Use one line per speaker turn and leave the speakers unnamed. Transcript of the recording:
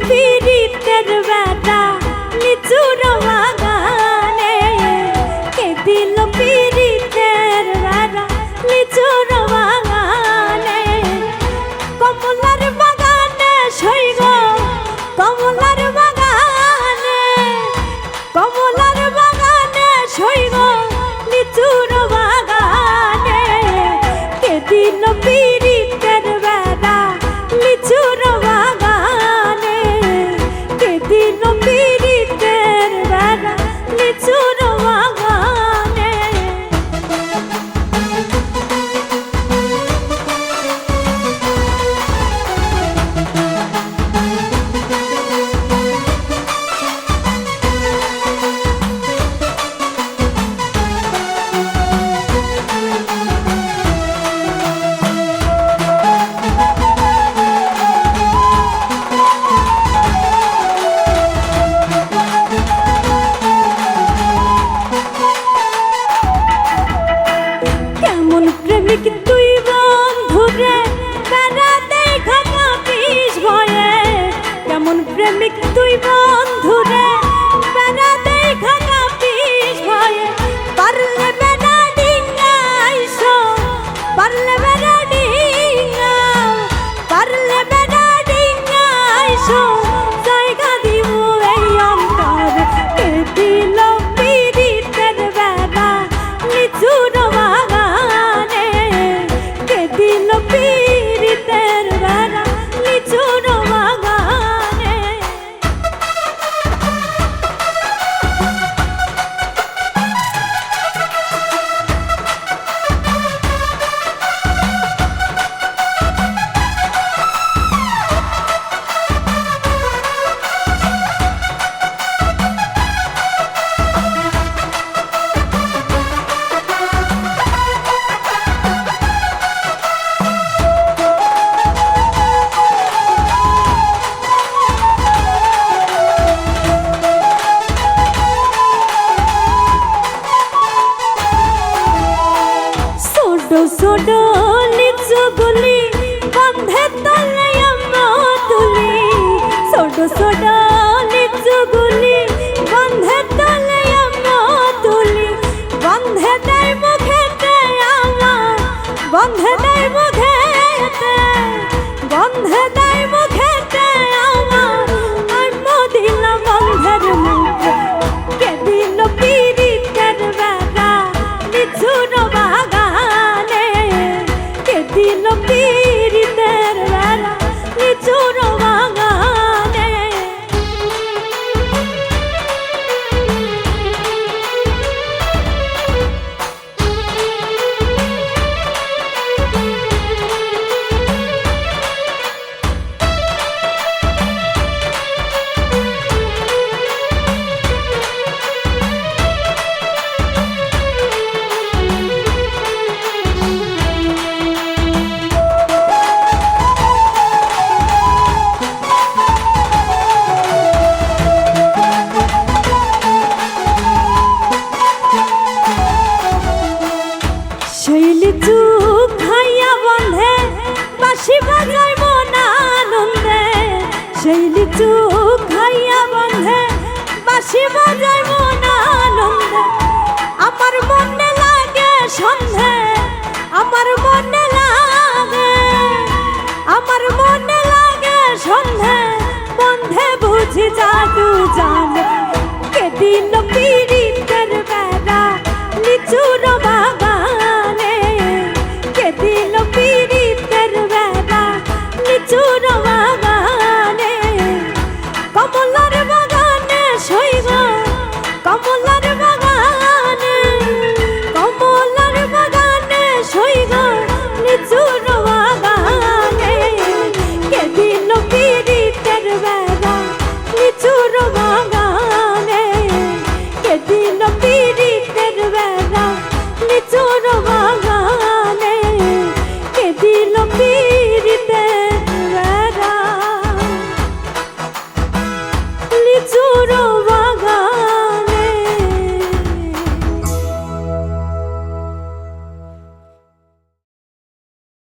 পীড়িতের বেড়া লিচুর বাগানে কে দিল পীড়িতের লিচুর ছোটো ছোটো লিচু গুলি বন্ধে তলে আমরা তুলি। ছোটো ছোটো লিচু গুলি বন্ধে তলে আমরা তুলি। বন্ধে দেয় মুখেতে আমার, বন্ধে দেয় মুখেতে, বন্ধে দেয় মুখেতে আমার। আমি দিলাম বন্ধের মুখে। শৈলী চুপ খাইয়া বন্ধে বাসি বাজায় মন আনন্দে। শৈলী চুপ খাইয়া বন্ধে বাসি বাজায় মন আনন্দে। আমার মনে লাগে সন্ধে, আমার মনে লাগে, আমার মনে লাগে সন্ধে। বন্ধে বুঝি জাদু জানে। লিচুর বাগানে কে দিল পীড়িতের বেড়া। লিচুর